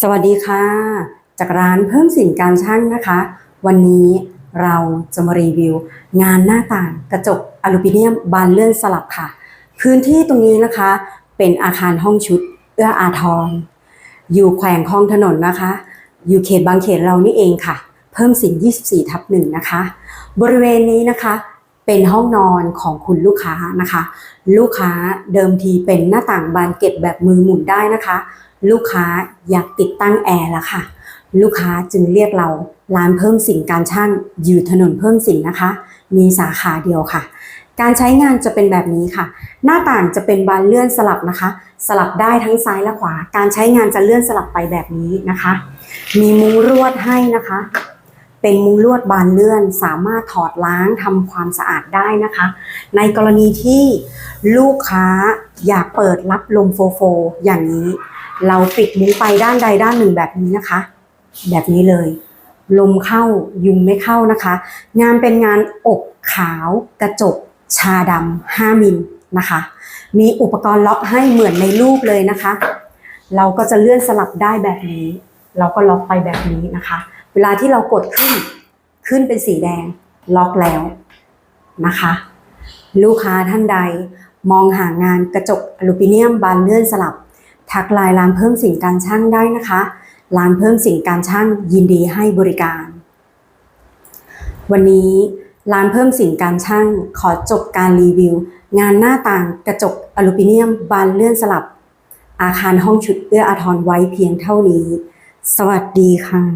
สวัสดีค่ะ จากร้านเพิ่มสินการช่างนะคะ วันนี้เราจะมารีวิว งานหน้าต่างกระจกอลูมิเนียมบานเลื่อนสลับค่ะ พื้นที่ตรงนี้นะคะ เป็นอาคารห้องชุด เอื้ออาทรอยู่แขวงคลองถนนนะคะ อยู่เขตบางเขตเรานี่เองค่ะ เพิ่มสิน 24 ทับหนึ่งนะคะ บริเวณนี้นะคะ เป็นห้องนอนของคุณลูกค้านะคะ ลูกค้าเดิมทีเป็นหน้าต่างบานเก็บแบบมือหมุนได้นะคะ ลูกค้าอยากติดตั้งแอร์แล้วค่ะ ลูกค้าจึงเรียกเราร้านเพิ่มสินการช่างอยู่ถนนเพิ่มสินนะคะ มีสาขาเดียวค่ะ การใช้งานจะเป็นแบบนี้ค่ะ หน้าต่างจะเป็นบานเลื่อนสลับนะคะ สลับได้ทั้งซ้ายและขวา การใช้งานจะเลื่อนสลับไปแบบนี้นะคะ มีมุ้งลวดให้นะคะ เป็นมุ้งลวดบานเลื่อน สามารถถอดล้างทำความสะอาดได้นะคะ ในกรณีที่ลูกค้าอยากเปิดรับลมโฟโฟ อย่างนี้ เราปิดมุ้งไปด้านใดด้านหนึ่งแบบนี้นะคะ แบบนี้เลย ลมเข้ายุงไม่เข้านะคะ งานเป็นงานอกขาวกระจก ชาดำ5มิลนะคะ มีอุปกรณ์ล็อกให้เหมือนในรูปเลยนะคะ เราก็จะเลื่อนสลับได้แบบนี้ เราก็ล็อกไปแบบนี้นะคะ เวลาที่เรากดขึ้น ขึ้นเป็นสีแดง ล็อกแล้วนะคะ ลูกค้าท่านใดมองหางานกระจกอลูมิเนียมบานเลื่อนสลับ ทักไลน์ร้านเพิ่มสินการช่างได้นะคะร้านเพิ่มสินการช่างยินดีให้บริการ วันนี้ร้านเพิ่มสินการช่างขอจบการรีวิว งานหน้าต่างกระจกอลูมิเนียมบานเลื่อนสลับ อาคารห้องชุดเอื้ออาทรไว้เพียงเท่านี้ สวัสดีค่ะ